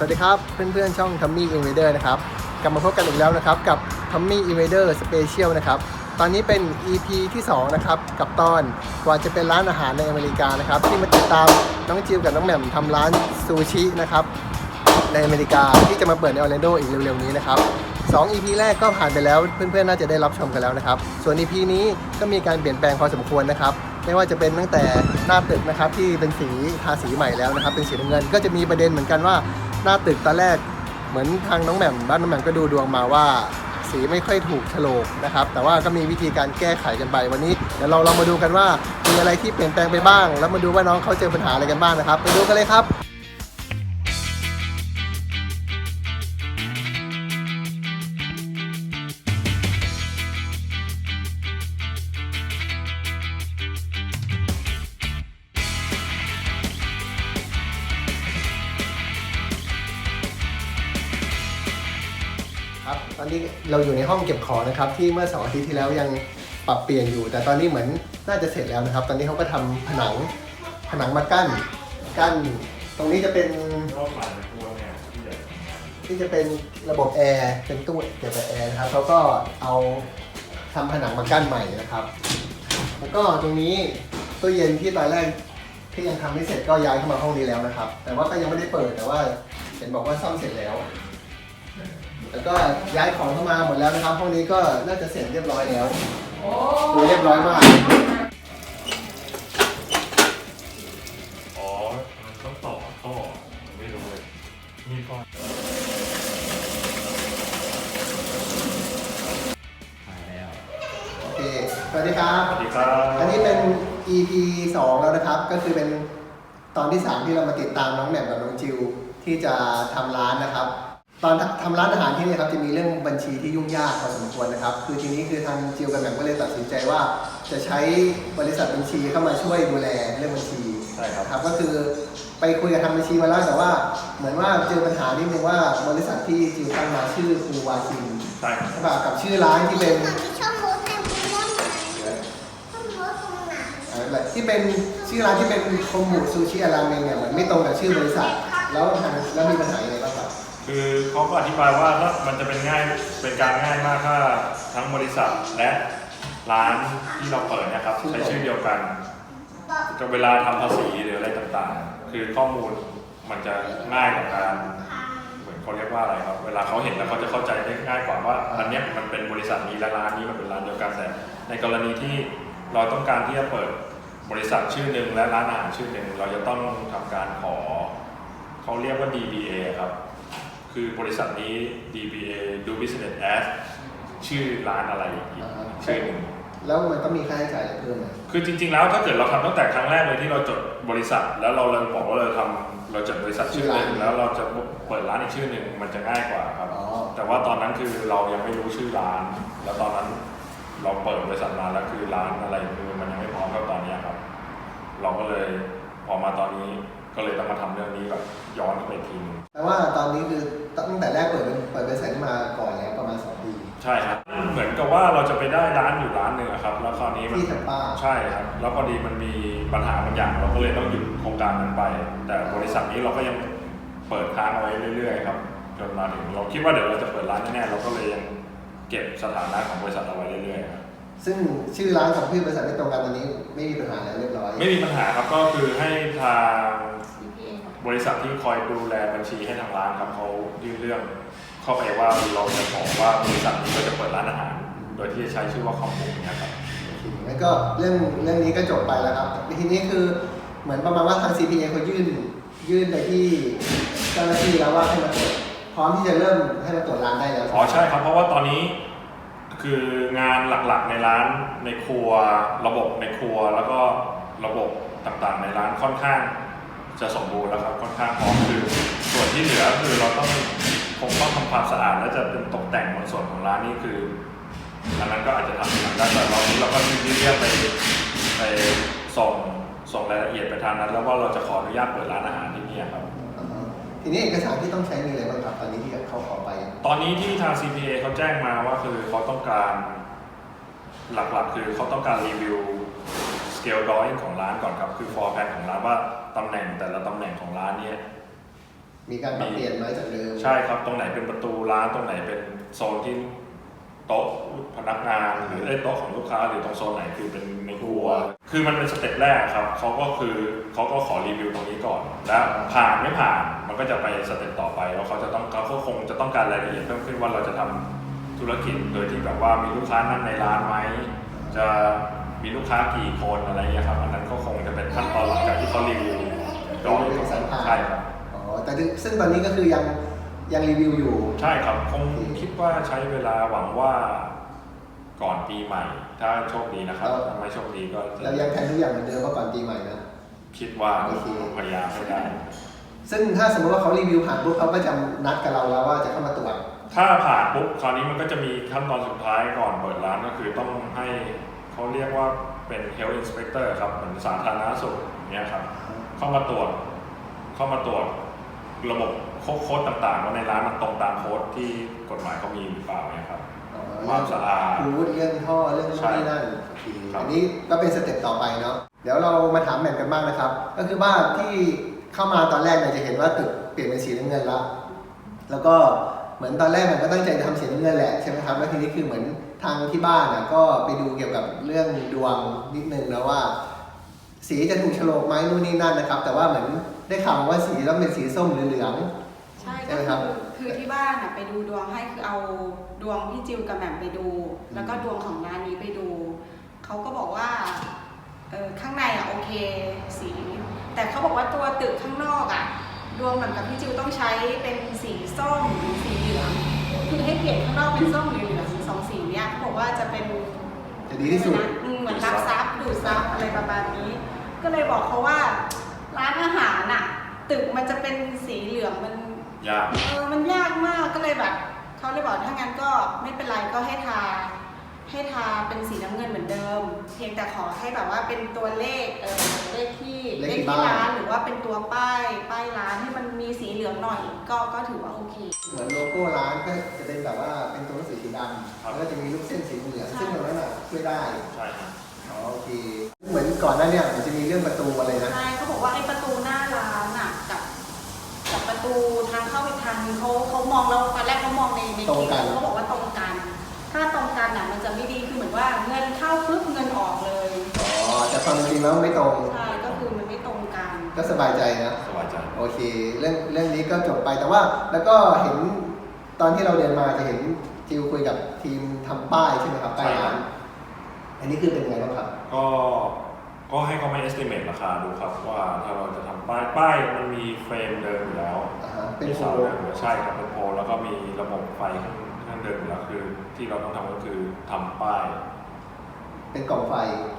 สวัสดีครับ เพื่อนๆ ช่อง Tommy Invader นะครับ กลับมาพบกันอีกแล้วนะครับ กับ Tommy Invader Special นะครับ ตอนนี้เป็น EP ที่ 2 นะครับ กับตอนกว่าจะเป็นร้านอาหารในอเมริกานะครับ ที่มาติดตามน้องจิวกับน้องแหม่มทำร้านซูชินะครับ ในอเมริกาที่จะมาเปิดในออร์แลนโดอีกเร็วๆ นี้นะครับ2 EP แรกก็ผ่านไปแล้วเพื่อนๆ น่าจะได้รับชมกันแล้วนะครับ ส่วน EP นี้ก็มีการเปลี่ยนแปลงพอสมควรนะครับ ไม่ว่าจะเป็นตั้งแต่หน้าตึกนะครับที่เป็นสีทาสีใหม่แล้วนะครับ เป็นสีน้ำเงินก็จะมีประเด็นเหมือนกันว่า หน้าตึกตอนแรกเหมือนทางน้องแหม่มบ้านน้องแหม่มก็ดูดวงมาว่า สีไม่ค่อยถูกโฉลกนะครับ แต่ว่าก็มีวิธีการแก้ไขกันไปวันนี้เดี๋ยวเราลองมาดูกันว่ามีอะไรที่เปลี่ยนแปลงไปบ้าง แล้วมาดูว่าน้องเขาเจอปัญหาอะไรกันบ้างนะครับ ไปดูกันเลยครับ ครับ ตอนนี้เราอยู่ในห้องเก็บของนะครับที่เมื่อสองอาทิตย์ที่แล้วยังปรับเปลี่ยนอยู่ แต่ตอนนี้เหมือนน่าจะเสร็จแล้วนะครับ ตอนนี้เขาก็ทำผนังผนังมากั้นกั้น ตรงนี้จะเป็นรอบหลายตัวเนี่ยที่ใหญ่ที่จะเป็นระบบแอร์เป็นตู้เก็บแอร์นะครับเขาก็เอาทำผนังมากั้นใหม่นะครับ แล้วก็ตรงนี้ตู้เย็นที่ตอนแรกที่ยังทำไม่เสร็จก็ย้ายเข้ามาห้องนี้แล้วนะครับ แต่ว่าก็ยังไม่ได้เปิดแต่ว่าเห็นบอกว่าซ่อมเสร็จแล้ว แล้วก็ย้ายของเข้ามาหมดแล้วนะครับ ห้องนี้ก็น่าจะเสร็จเรียบร้อยแล้วดูเรียบร้อยมาก อ๋อ มันต้องต่อท่อไม่รู้เลยมีท่อหายแล้ว โอเค สวัสดีครับ สวัสดีครับอันนี้เป็น EP 2 แล้วนะครับ ก็คือเป็นตอนที่ 3 ที่เรามาติดตามน้องแหม่มกับน้องจิวที่จะทำร้านนะครับ ตอนทำร้านอาหารที่นี่ครับจะมีเรื่องบัญชีที่ยุ่งยากพอสมควรนะครับ คือทีนี้คือทางจิวกับแหม่มก็เลยตัดสินใจว่าจะใช้บริษัทบัญชีเข้ามาช่วยดูแลเรื่องบัญชีใช่ครับนะครับก็คือไปคุยกับทางบัญชีมาแล้วแต่ว่าเหมือนว่าเจอปัญหานิดนึงว่าบริษัทที่จิวตั้งมาชื่อครูวาคินใช่ครับใช่ป่ะกับชื่อร้านที่เป็นช่องรถแต่คุณรถไหนช่องรถตรงไหนอะไรที่เป็นชื่อร้านที่เป็นคอมมูซูชิอาราเมงเนี่ยมันไม่ตรงกับชื่อบริษัท แล้วทางแล้วมีปัญหาอะไรบ้างครับ คือเขาก็อธิบายว่าถ้ามันจะเป็นง่ายเป็นการง่ายมากถ้าทั้งบริษัทและร้านที่เราเปิดนะครับใช้ชื่อเดียวกันจะเวลาทำภาษีหรืออะไรต่างๆ คือข้อมูลมันจะง่ายกว่าการเหมือนเขาเรียกว่าอะไรครับ เวลาเขาเห็นแล้วเขาจะเข้าใจได้ง่ายกว่าว่าอันนี้มันเป็นบริษัทนี้และร้านนี้มันเป็นร้านเดียวกันแต่ในกรณีที่เราต้องการที่จะเปิดบริษัทชื่อหนึ่งและร้านอาหารชื่อหนึ่งเราจะต้องทำการขอเขาเรียกว่า DBA ครับ คือบริษัทนี้ DBA do business as ชื่อร้านอะไรอีกชื่อหนึ่งแล้วมันต้องมีค่าใช้จ่ายอะไรเพิ่มไหมคือจริง ๆ แล้วถ้าเกิดเราทำตั้งแต่ครั้งแรกเลยที่เราจดบริษัท แล้วเราเลยบอกว่าเราทำเราจดบริษัทชื่อหนึ่งแล้วเราจะเปิดร้านอีกชื่อหนึ่งมันจะง่ายกว่าครับอ๋อแต่ว่าตอนนั้นคือเรายังไม่รู้ชื่อร้าน แล้วตอนนั้นเราเปิดบริษัทมาแล้วคือร้านอะไรคือมันยังไม่พร้อมกับตอนเนี้ยครับ เราก็เลยพอมาตอนนี้ก็เลยต้องมาทำเรื่องนี้แบบย้อนเข้าไปอีกทีนึงแต่ว่าตอนนี้คือ ตั้งแต่แรกเปิดเป็นเปิดบริษัทมาก่อนแล้วประมาณ2ปี ใช่ครับ เหมือนกับว่าเราจะไปได้ร้านอยู่ร้านหนึ่งอะครับ แล้วคราวนี้มันที่แถวป้า ใช่ครับ แล้วพอดีมันมีปัญหาบางอย่างเราก็เลยต้องหยุดโครงการนั้นไป แต่บริษัทนี้เราก็ยังเปิดค้างเอาไว้เรื่อยๆครับจนมาถึงเราคิดว่าเดี๋ยวเราจะเปิดร้านแน่ๆเราก็เลยยังเก็บสถานะของบริษัทเอาไว้เรื่อยๆครับ ซึ่งชื่อร้านกับชื่อบริษัทไม่ตรงกันตอนนี้ไม่มีปัญหาแล้วเรียบร้อย ไม่มีปัญหาครับก็คือให้ทาง บริษัทที่คอยดูแลบัญชีให้ทางร้านครับเขายื่นเรื่องเข้าไปว่าเราจะขอว่าบริษัทนี้ก็จะเปิดร้านอาหาร โดยที่จะใช้ชื่อว่าคอมมูนเนี่ยครับงั้นก็เรื่องเรื่องนี้ก็จบไปแล้วครับทีนี้คือเหมือนประมาณว่าทาง CPA เขายื่นยื่นไปที่เจ้าหน้าที่แล้วว่าให้มาตรวจพร้อมที่จะเริ่มให้มาตรวจร้านได้แล้วอ๋อใช่ครับ เพราะว่าตอนนี้คืองานหลักๆในร้านในครัว ระบบในครัวแล้วก็ระบบต่างๆในร้านค่อนข้าง จะสมบูรณ์แล้วครับค่อนข้างพร้อมคือส่วนที่เหลือคือเราต้องคงต้องทำความสะอาดและจะเป็นตกแต่งบางส่วนของร้านนี่คืออันนั้นก็อาจจะทำทีหลังได้แต่รอบนี้เราก็ที่เรียกไปไปส่งส่งรายละเอียดไปทางนั้น แล้วว่าเราจะขออนุญาตเปิดร้านอาหารที่นี่ครับ อ่าฮะทีนี้เอกสารที่ต้องใช้มีอะไรบ้างครับ ตอนนี้ที่เขาขอไปตอนนี้ที่ทาง CPA เขาแจ้งมาว่าคือเขาต้องการ หลักๆ คือเขาต้องการรีวิว scale drawing ของร้านก่อนครับ คือ floor plan ของร้านว่าตำแหน่งแต่ละตำแหน่งของร้านเนี่ย มีการปรับเปลี่ยนไหมจากเดิมใช่ครับตรงไหนเป็นประตูร้านตรงไหนเป็นโซนที่โต๊ะพนักงานหรือไอ้โต๊ะของลูกค้าหรือตรงโซนไหนคือเป็นในครัว คือมันเป็นสเต็ปแรกครับเขาก็คือเขาก็ขอรีวิวตรงนี้ก่อน แล้วผ่านไม่ผ่านมันก็จะไปสเต็ปต่อไปแล้วเขาจะต้องเขาก็คงจะต้องการรายละเอียดเพิ่มขึ้นว่าเราจะทำธุรกิจโดยที่แบบว่ามีลูกค้านั่งในร้านไหมจะ มีลูกค้ากี่คนอะไรอย่างเงี้ยครับ อันนั้นก็คงจะเป็นขั้นตอนหลังจากที่เขารีวิวก่อนรีวิวสัมภาษณ์ใช่ครับอ๋อแต่ถึงซึ่งตอนนี้ก็คือยังยังรีวิวอยู่ ใช่ครับ คงคิดว่าใช้เวลาหวังว่าก่อนปีใหม่ ถ้าโชคดีนะครับแล้วถ้าไม่โชคดีก็จะเรายังแทนทุกอย่างเหมือนเดิมเพราะก่อนปีใหม่นะคิดว่าโอเคพยายามให้ได้ซึ่งถ้าสมมติว่าเขารีวิวผ่านปุ๊บเขาก็จะนัดกับเราแล้วว่าจะเข้ามาตรวจถ้าผ่านปุ๊บคราวนี้มันก็จะมีขั้นตอนสุดท้ายก่อนเปิดร้านก็คือต้องให้ เขาเรียกว่าเป็น health inspector ครับเหมือนสาธารณสุขเนี่ยครับ เข้ามาตรวจ เข้ามาตรวจระบบโค้ดโค้ดต่างๆ ว่าในร้านมันตรงตามโค้ดที่กฎหมายเขามีหรือเปล่าเนี่ยครับอ๋อความสะอาดรูทเรื่องท่อเรื่องใช่นู่นนี่นั่นโอเคครับอันนี้ก็เป็นสเต็ปต่อไปเนาะเดี๋ยวเรามาถามแหม่มกันบ้างนะครับ ก็คือว่าที่เข้ามาตอนแรกเนี่ยจะเห็นว่าตึกเปลี่ยนเป็นสีน้ำเงินแล้วแล้วก็ เหมือนตอนแรกมันก็ตั้งใจจะทำสีน้ำเงินแหละใช่ไหมครับแล้วทีนี้คือเหมือนทางที่บ้านน่ะก็ไปดูเกี่ยวกับเรื่องดวงนิดนึงนะว่า สีจะถูกโฉลกไหมนู่นนี่นั่นนะครับ แต่ว่าเหมือนได้ข่าวมาว่าสีต้องเป็นสีส้มหรือเหลือง ใช่ใช่ก็ไหมครัคืบอคือที่บ้านอะไปดูดวงให้คือเอาดวงพี่จิวกับแหม่มไปดูแล้วก็ดวงของร้านนี้ไปดูเขาก็บอกว่าเออข้างในอะโอเคสี แต่เขาบอกว่าตัวตึกข้างนอกอะ ดวงแหม่มกับพี่จิวต้องใช้เป็นสีส้มหรือสีเหลืองคือให้เปลี่ยนข้างนอกเป็นส้มหรือเหลืองสองสีเนี้ยเขาบอกว่าจะเป็นจะดีที่สุดอืมเหมือนรับซับดูดซับอะไรประมาณนี้ ก็เลยบอกเขาว่าร้านอาหารน่ะ ตึกมันจะเป็นสีเหลืองมันยากเออมันยากมากก็เลยแบบเขาเลยบอกถ้างั้นก็ไม่เป็นไรก็ให้ทา ให้ทาเป็นสีน้ำเงินเหมือนเดิม เพียงแต่ขอให้แบบว่าเป็นตัวเลขเออเลขที่เลขที่ที่บ้าน ร้านหรือว่าเป็นตัวป้ายป้ายร้านให้มันมีสีเหลืองหน่อยก็ก็ถือว่าโอเค เหมือนโลโก้ร้านก็จะเป็นแบบว่าเป็นตัวหนังสือสีดครัำบแล้วก็จะมีลูกเส้นสีเหลืองใช่ซึ่งตรงนั้นอะช่วยได้ใช่ครับอ๋อโอเคเหมือนก่อนหน้าเนี่ยมันจะมีเรื่องประตูอะไรนะ ใช่เขาบอกว่าไอ้ประตูหน้าร้านอะกับกับประตูทางเข้าอีกทางนึงเขาเขามองแล้วตอนแรกเขามองในในคลิปเขาบอกว่าตรงกัน ถ้าตรงกันอะมันจะไม่ดีคือเหมือนว่าเงินเข้าปุ๊บเงินออกเลยอ๋อแต่ความจริงแล้วไม่ตรง ใช่ก็คือมันไม่ตรงกัน ก็สบายใจนะ สบายใจ โอเค เรื่องเรื่องนี้ก็จบไปแต่ว่า แล้วก็เห็นตอนที่เราเดินมาจะเห็นจิวคุยกับทีมทำป้ายใช่ไหมครับป้ายร้านอันนี้คือเป็นไงบ้างครับ ก็ ก็ให้เขาไม่ estimate ราคาดูครับ ว่าถ้าเราจะทำป้าย ป้ายมันมีเฟรมเดิมอยู่แล้วอ่าฮะเป็นมีโฟเสาลเดิมอยู่ใช่ครับเป็นโพลแล้วก็มีระบบไฟข้าง ข้างเดิมอยู่แล้วคือที่เราต้องทำก็คือทำป้ายเป็นกล่องไฟ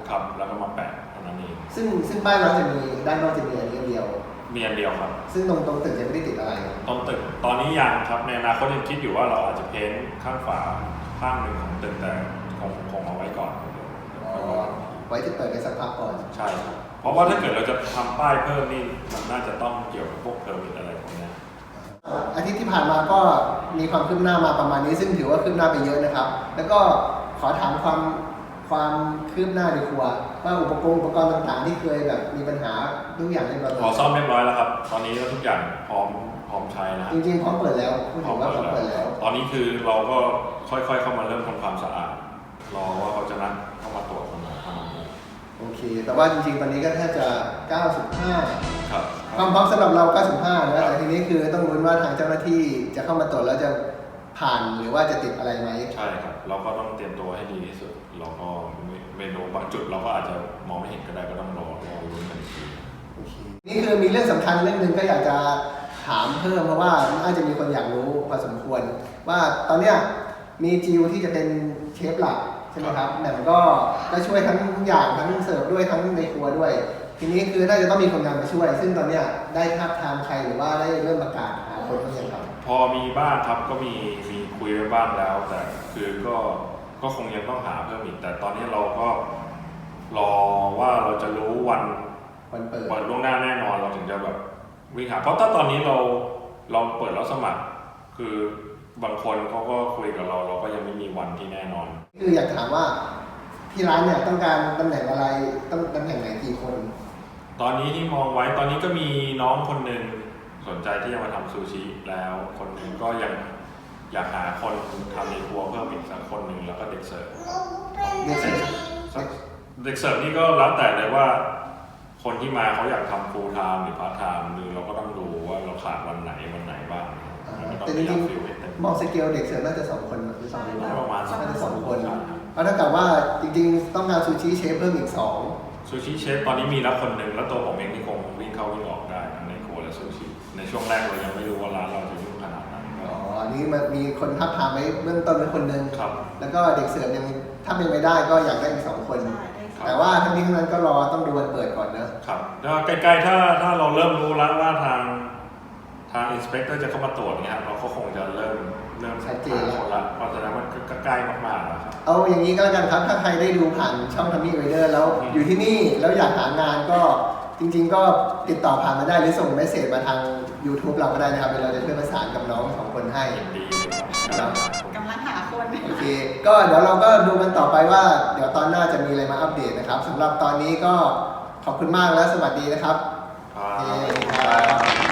ครับแล้วก็มาแปะเท่านั้นเองซึ่งซึ่งป้ายเราจะมีด้านนอกจะมีอันนี้อันเดียว มีอันเดียวครับซึ่งตรงตรงตึกยังไม่ได้ติดอะไรต้นตึกตอนนี้ยังครับในอนาคตยังคิดอยู่ว่าเราอาจจะเพ้นท์ข้างฝาข้างหนึ่งของตึกแต่คงคงเอาไว้ก่อนอ๋อ ไว้จะเปิดไปสักพักก่อน ใช่ครับเพราะว่าถ้าเกิดเราจะทำป้ายเพิ่มนี่มันน่าจะต้องเกี่ยวกับพวกเพอร์มิทอะไรพวกเนี้ยอาทิตย์ที่ผ่านมาก็ มีความคืบหน้ามาประมาณนี้ ซึ่งถือว่าคืบหน้าไปเยอะนะครับ แล้วก็ขอถามความความคืบหน้าในครัวว่าอุปกรณ์อุปกรณ์ต่างๆ ที่เคยแบบมีปัญหาทุกอย่างเรียบร้อยขอซ่อมเรียบร้อยแล้วครับ ตอนนี้ทุกอย่างพร้อมพร้อมใช้นะคจรับริงๆพร้อมเปิดแล้วพูดถึงว่าพร้อมเปิดแล้ว ตอนนี้คือเราก็ค่อยๆเข้ามาเริ่มทำความสะ แต่ว่าจริงๆ ตอนนี้ก็แทบจะ 95 ครับ ความพร้อมสำหรับเรา 95 นะ แต่ทีนี้คือต้องลุ้นว่าทางเจ้าหน้าที่จะเข้ามาตรวจแล้วจะผ่านหรือว่าจะติดอะไรไหม ใช่ครับ เราก็ต้องเตรียมตัวให้ดีที่สุด เราก็เมนูบางจุดเราก็อาจจะมองไม่เห็นก็ได้ก็ต้องรอรอรุ้นกันอีกทีโอเคนี่คือมีเรื่องสำคัญเรื่องหนึ่งก็อยากจะถามเพิ่มเพราะว่าน่าจะมีคนอยากรู้พอสมควร ว่าตอนเนี้ยมีจิวที่จะเป็นเชฟหลักใช่ไหมครับแต่มันก็ก็ช่วยทั้งทุก อย่างทั้งเสิร์ฟด้วยทั้งในครัวด้วย ทีนี้คือน่าจะต้องมีคนงานมาช่วย ซึ่งตอนเนี้ยได้ทับทามใครหรือว่าได้เริ่มประกาศหาคนเขายังครับ พอมีบ้างครับก็มีมีคุยไว้บ้างแล้ว แต่คือก็ก็คงยังต้องหาเพิ่มอีกแต่ตอนนี้เราก็รอว่าเราจะรู้วันวันเปิดวันล่วงหน้าแน่นอนเราถึงจะแบบวิ่งหาเพราะถ้าตอนนี้เราเราเปิดแล้วสมัคร คือบางคนเขาก็คุยกับเรา เราก็ยังไม่มีวันที่แน่นอน คืออยากถามว่า ที่ร้านเนี่ยต้องการตำแหน่งอะไรต้องตำแหน่งไหนกี่คน ตอนนี้ที่มองไว้ตอนนี้ก็มีน้องคนหนึ่งสนใจที่จะมาทำซูชิแล้ว คนหนึ่งก็ยังอยากหาคนทำในครัวเพิ่มอีกสักคนหนึ่งแล้วก็เด็กเสิร์ฟเด็กเสิร์ฟ สักเด็กเสิร์ฟนี่ก็แล้วแต่เลยว่า คนที่มาเขาอยากทำฟูลไทม์หรือพาร์ทไทม์หรือเราก็ต้องดูว่าเราขาดวันไหนวันไหนบ้างแล้วก็ต้องแต่พจยายาริมงฟิลให้เต็มๆมองสเกลเด็กเสิร์ฟน่าจะสองคนหรือสองคนประมาณน่าจะสองคนใช่ เพราะเท่ากับว่าจริงๆ ต้องการซูชิเชฟเพิ่มอีกสองซูชิเชฟตอนนี้มีแล้วคนหนึ่งแล้วตัวผมเองนี่คงวิ่งเข้าวิ่งออกได้ทั้งในครัวและซูชิในช่วงแรกเรายังไม่รู้ว่าร้านเราจะยุ่งขนาดไหนก็อ๋อ อันนี้มันมีคนทับทามไว้เบื้องต้นไว้คนหนึ่ง ครับ แล้วก็เด็กเสิร์ฟยังถ้าเป็นไม่ได้ก็อยากได้อีกสองคน ใช่ได้ค่ะแต่ว่าทั้งนี้ทั้งนั้นก็รอต้องดูวันเปิดก่อนนะครับแล้วใกล้ๆถ้าถ้าเราเริ่มรู้แล้วว่าทางทางอินส เปกเตอร์จะเข้ามาตรวจเนี่ยครับเราก็คงจะเริ่มเริ่มชัดเจนแล้วหาคนละเพราะฉะนั้นมันก็ใกล้มากๆแล้วครับ เอาอย่างนี้ก็แล้วกันครับ ถ้าใครได้ดูผ่านช่องทัมมี่ไรเดอร์แล้วอืม อยู่ที่นี่แล้วอยากหางานก็จริง ๆ ก็ติดต่อผ่านมาได้หรือส่งเมสเซจมาทาง YouTube เราก็ได้นะครับเดี๋ยวเราจะช่วยประสานกับน้องสองคนให้ ยินดีเลยครับ กำลังหาคน โอเค ก็เดี๋ยวเราก็ดูกันต่อไปว่า เดี๋ยวตอนหน้าจะมีอะไรมาอัปเดตนะครับสำหรับตอนนี้ก็ขอบคุณมากและสวัสดีนะครับ ครับโอเคครับ